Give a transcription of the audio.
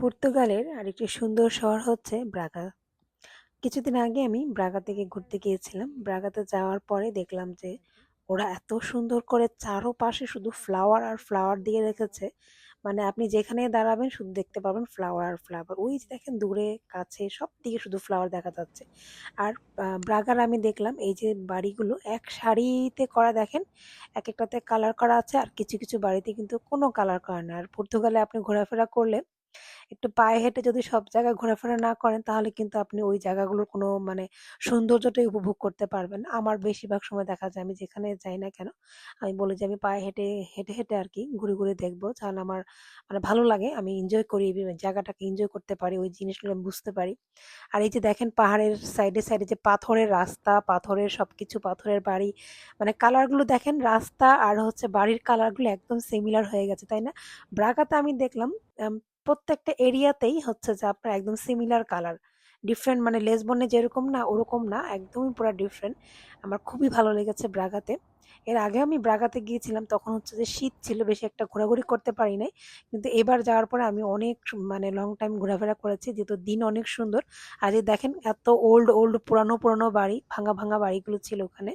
পর্তুগালের আরেকটি সুন্দর শহর হচ্ছে ব্রাগা। কিছুদিন আগে আমি ব্রাগা থেকে ঘুরতে গিয়েছিলাম। ব্রাগাতে যাওয়ার পরে দেখলাম যে ওরা এত সুন্দর করে চারোপাশে শুধু ফ্লাওয়ার আর ফ্লাওয়ার দিয়ে রেখেছে। মানে আপনি যেখানে দাঁড়াবেন শুধু দেখতে পাবেন ফ্লাওয়ার আর ফ্লাওয়ার। ওই যে দেখেন দূরে, কাছে সব দিকে শুধু ফ্লাওয়ার দেখা যাচ্ছে। আর ব্রাগার আমি দেখলাম এই যে বাড়িগুলো এক শাড়িতে করা দেখেন। এক একটাতে কালার করা আছে আর কিছু কিছু বাড়িতে কিন্তু কোনো কালার করা না। আর পর্তুগালে আপনি ঘোরাফেরা করলে একটু পায়ে হেঁটে যদি সব জায়গায় ঘোরাফেরা না করেন, তাহলে কিন্তু আপনি ওই জায়গাগুলোর কোনো মানে সৌন্দর্যটাই উপভোগ করতে পারবেন। আমার বেশিরভাগ সময় দেখা যায় আমি যেখানে যাই না কেন, আমি বলি যে আমি পায়ে হেঁটে হেঁটে হেঁটে আর কি ঘুরে ঘুরে দেখব। তাহলে আমার মানে ভালো লাগে, আমি এনজয় করি জায়গাটাকে এনজয় করতে পারি, ওই জিনিসগুলো আমি বুঝতে পারি। আর এই যে দেখেন পাহাড়ের সাইডে সাইডে যে পাথরের রাস্তা, পাথরের সবকিছু, পাথরের বাড়ি মানে কালারগুলো দেখেন রাস্তা আর হচ্ছে বাড়ির কালারগুলো একদম সিমিলার হয়ে গেছে, তাই না? ব্রাগাতে আমি দেখলাম প্রত্যেকটা এরিয়াতেই হচ্ছে যে আপনার একদম সিমিলার কালার ডিফারেন্ট মানে লেসবনে যেরকম না, ওরকম না, একদমই পুরো ডিফারেন্ট আমার খুবই ভালো লেগেছে ব্রাগাতে। এর আগে আমি ব্রাগাতে গিয়েছিলাম, তখন হচ্ছে যে শীত ছিল, বেশি একটা ঘোরাঘুরি করতে পারি নাই। কিন্তু এবার যাওয়ার পরে আমি অনেক মানে লং টাইম ঘোরাফেরা করেছি, যেহেতু দিন অনেক সুন্দর। আর দেখেন, এত ওল্ড ওল্ড পুরানো পুরানো বাড়ি, ভাঙা ভাঙা বাড়িগুলো ছিল ওখানে।